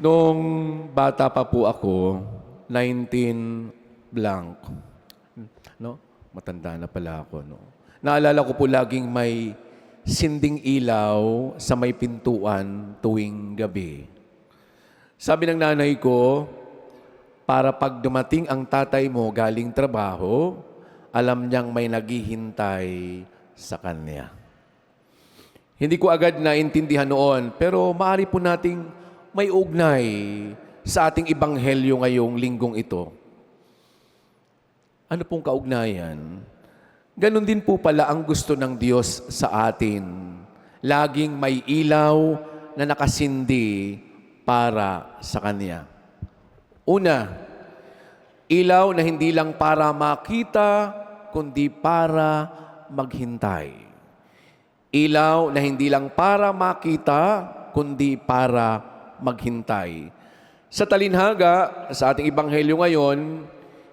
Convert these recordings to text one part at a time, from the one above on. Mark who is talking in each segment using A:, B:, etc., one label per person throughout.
A: Nung bata pa po ako, 19 blank. No? Matanda na pala ako, no? Naalala ko po laging may sinding ilaw sa may pintuan tuwing gabi. Sabi ng nanay ko, para pag dumating ang tatay mo galing trabaho, alam niyang may naghihintay sa kanya. Hindi ko agad naintindihan noon, pero maaari po nating may ugnay sa ating ibanghelyo ngayong linggong ito. Ano pong kaugnayan? Ganon din po pala ang gusto ng Diyos sa atin. Laging may ilaw na nakasindi para sa Kanya. Una, ilaw na hindi lang para makita, kundi para maghintay. Ilaw na hindi lang para makita, kundi para maghintay. Sa talinhaga, sa ating ibanghelyo ngayon,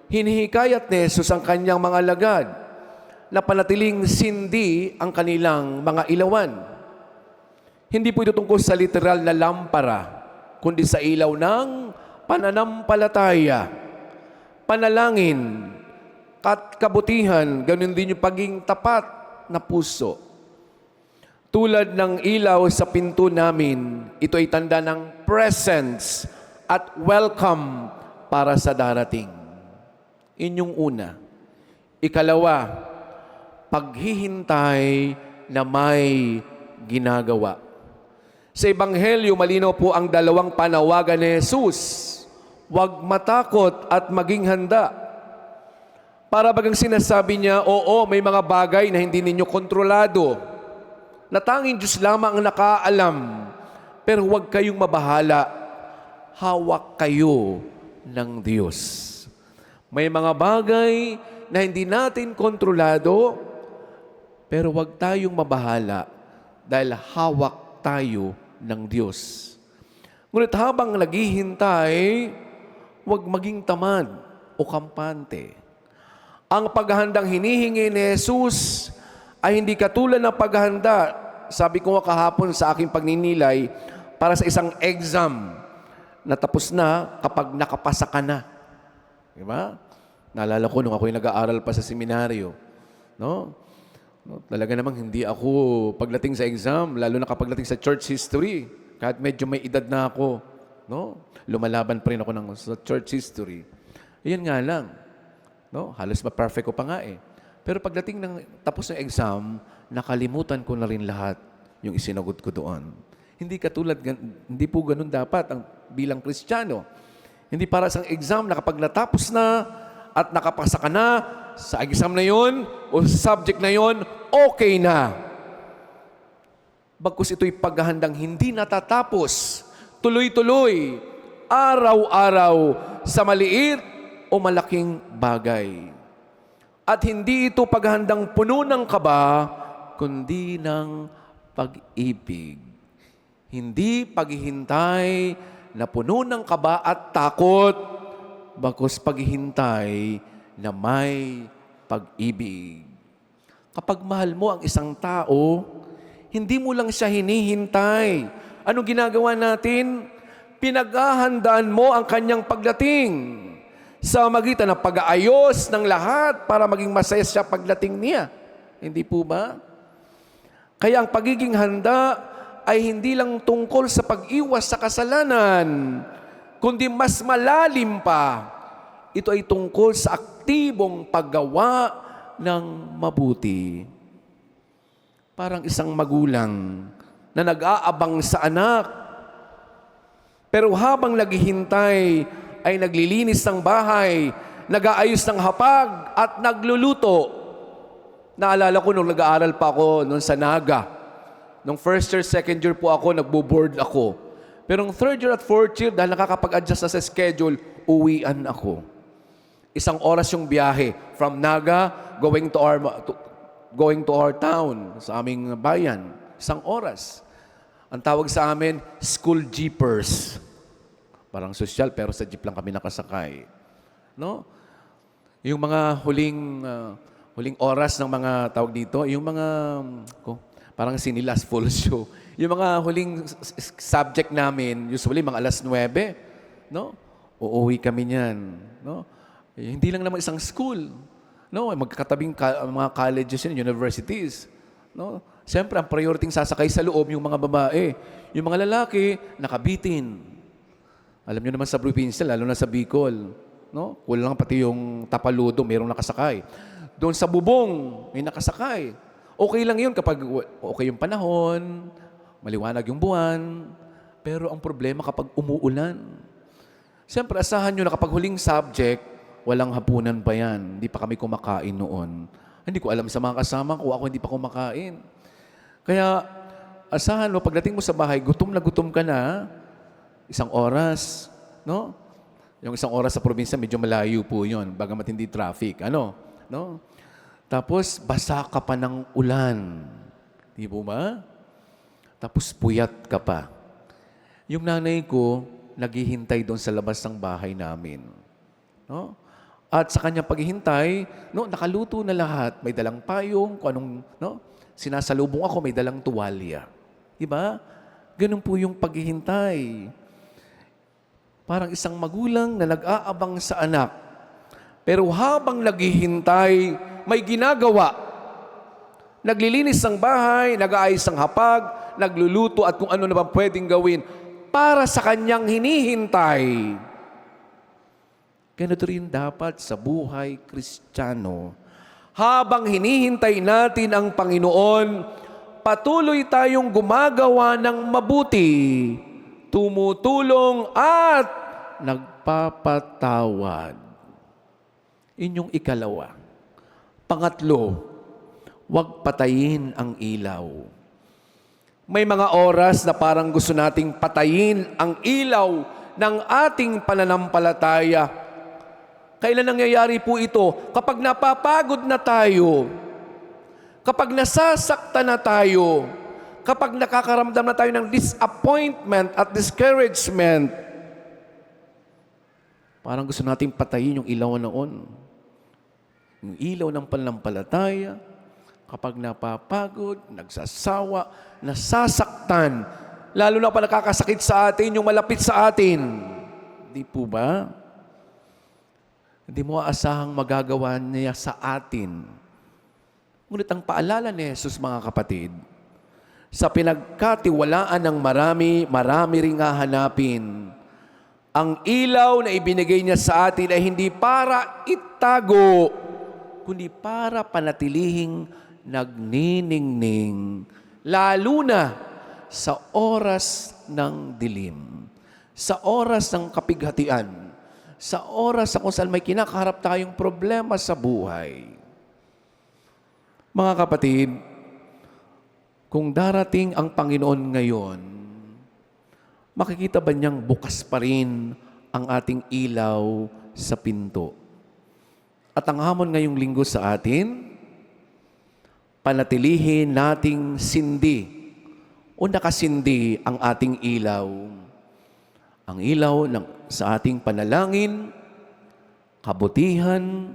A: hinihikayat ni Jesus ang kanyang mga lagad na panatiling sindi ang kanilang mga ilawan. Hindi po ito tungkol sa literal na lampara, kundi sa ilaw ng pananampalataya, panalangin, at kabutihan, ganun din yung paging tapat na puso. Tulad ng ilaw sa pinto namin, ito ay tanda ng presence at welcome para sa darating. Inyong una. Ikalawa, paghihintay na may ginagawa. Sa Ebanghelyo, malinaw po ang dalawang panawagan ni Jesus. Huwag matakot at maging handa. Para bagang sinasabi niya, oo, may mga bagay na hindi ninyo kontrolado. Na tanging Diyos lamang ang nakaalam. Pero huwag kayong mabahala. Hawak kayo ng Diyos. May mga bagay na hindi natin kontrolado, pero huwag tayong mabahala dahil hawak tayo ng Diyos. Ngunit habang naghihintay, huwag maging tamad o kampante. Ang paghahandang hinihingi ni Jesus ay hindi katulad ng paghahanda, sabi ko nga kahapon sa aking pagninilay, para sa isang exam na tapos na kapag nakapasa ka na. Di ba? Naalala ko nung ako'y nag-aaral pa sa seminaryo. No? no? Talaga namang hindi ako pagdating sa exam, lalo na kapag dating sa church history, kahit medyo may edad na ako, no? lumalaban pa rin ako ng, sa church history. Yan nga lang. No? Halos ma-perfect ko pa nga eh. Pero pagdating ng tapos ng exam, nakalimutan ko na rin lahat yung isinagot ko doon. Hindi katulad, hindi po ganun dapat ang bilang Kristiyano. Hindi para sa exam na kapag natapos na at nakapasa ka na sa exam na yon o sa subject na yon, okay na. Bagkus ito'y paghahandang hindi natatapos, tuloy-tuloy, araw-araw, sa maliit o malaking bagay. At hindi ito paghahandang puno ng kaba, kundi ng pag-ibig. Hindi paghihintay na puno ng kaba at takot, bagkus paghihintay na may pag-ibig. Kapag mahal mo ang isang tao, hindi mo lang siya hinihintay. Anong ginagawa natin? Pinaghahandaan mo ang kanyang pagdating sa magitan ng pag-aayos ng lahat para maging masaya siya pagdating niya. Hindi po ba? Kaya ang pagiging handa ay hindi lang tungkol sa pag-iwas sa kasalanan, kundi mas malalim pa. Ito ay tungkol sa aktibong paggawa ng mabuti. Parang isang magulang na nag-aabang sa anak. Pero habang naghihintay, ay naglilinis ng bahay, nag-aayos ng hapag at nagluluto. Naalala ko nung nag-aaral pa ako noon sa Naga. Nung first year, second year po ako, nagbo-board ako. Pero nung third year at fourth year, dahil nakakapag-adjust na sa schedule, uwian ako. Isang oras yung biyahe from Naga going to our to, going to our town sa aming bayan. Isang oras. Ang tawag sa amin, school jeepers. Parang sosyal pero sa jeep lang kami nakasakay. No? Yung mga huling ah, huling oras ng mga tawag dito, yung mga ko, parang sinilas full show. yung mga huling subject namin, usually mga alas 9, no? Uuwi kami niyan, no? Eh, hindi lang naman isang school, no? Magkakatabing ka- mga colleges and universities, no? Siyempre, ang priority sasakay sa loob yung mga babae. Yung mga lalaki, nakabitin. Alam niyo naman sa probinsya, lalo na sa Bicol, no? Kulang pati yung tapaludo, mayroong nakasakay. Doon sa bubong, may nakasakay. Okay lang yun kapag okay yung panahon, maliwanag yung buwan. Pero ang problema kapag umuulan. Siyempre, asahan nyo na kapag huling subject, walang hapunan pa yan. Hindi pa kami kumakain noon. Hindi ko alam sa mga kasama ko, ako hindi pa kumakain. Kaya, asahan mo, pagdating mo sa bahay, gutom na gutom ka na, isang oras, no? Yung isang oras sa probinsya, medyo malayo po yun, bagamat hindi traffic. Ano? No? Tapos, basa ka pa ng ulan. Di po ba? Tapos, puyat ka pa. Yung nanay ko, naghihintay doon sa labas ng bahay namin. No? At sa kanyang paghihintay, no, nakaluto na lahat. May dalang payong, kung anong, no? Sinasalubong ako, may dalang tuwalya. Di ba? Ganun po yung paghihintay. Parang isang magulang na nag-aabang sa anak. Pero habang naghihintay, may ginagawa. Naglilinis ng bahay, nag-aayos ng hapag, nagluluto at kung ano na ba pwedeng gawin para sa kanyang hinihintay. Ganito rin dapat sa buhay kristyano. Habang hinihintay natin ang Panginoon, patuloy tayong gumagawa ng mabuti, tumutulong at nagpapatawad. Inyong ikalawa. Pangatlo, huwag patayin ang ilaw. May mga oras na parang gusto nating patayin ang ilaw ng ating pananampalataya. Kailan nangyayari po ito? Kapag napapagod na tayo, kapag nasasakta na tayo, kapag nakakaramdam na tayo ng disappointment at discouragement, parang gusto nating patayin yung ilaw noon. Yung ilaw ng pananampalataya, kapag napapagod, nagsasawa, nasasaktan, lalo na pa nakakasakit sa atin, yung malapit sa atin. Di po ba? Hindi mo aasahang magagawa niya sa atin. Ngunit ang paalala ni Jesus, mga kapatid, sa pinagkatiwalaan ng marami, marami ring hahanapin. Ang ilaw na ibinigay niya sa atin ay hindi para itago, kundi para panatilihing nagniningning, lalo na sa oras ng dilim, sa oras ng kapighatian, sa oras sa kung saan may kinakaharap tayong problema sa buhay. Mga kapatid, kung darating ang Panginoon ngayon, makikita ba niyang bukas pa rin ang ating ilaw sa pinto? At ang hamon ngayong linggo sa atin, panatilihin nating sindi o nakasindi ang ating ilaw. Ang ilaw ng, sa ating panalangin, kabutihan,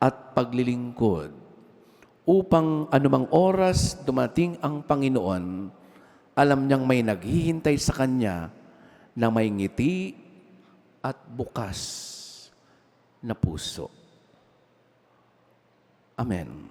A: at paglilingkod upang anumang oras dumating ang Panginoon, alam niyang may naghihintay sa Kanya na may ngiti at bukas na puso. Amen.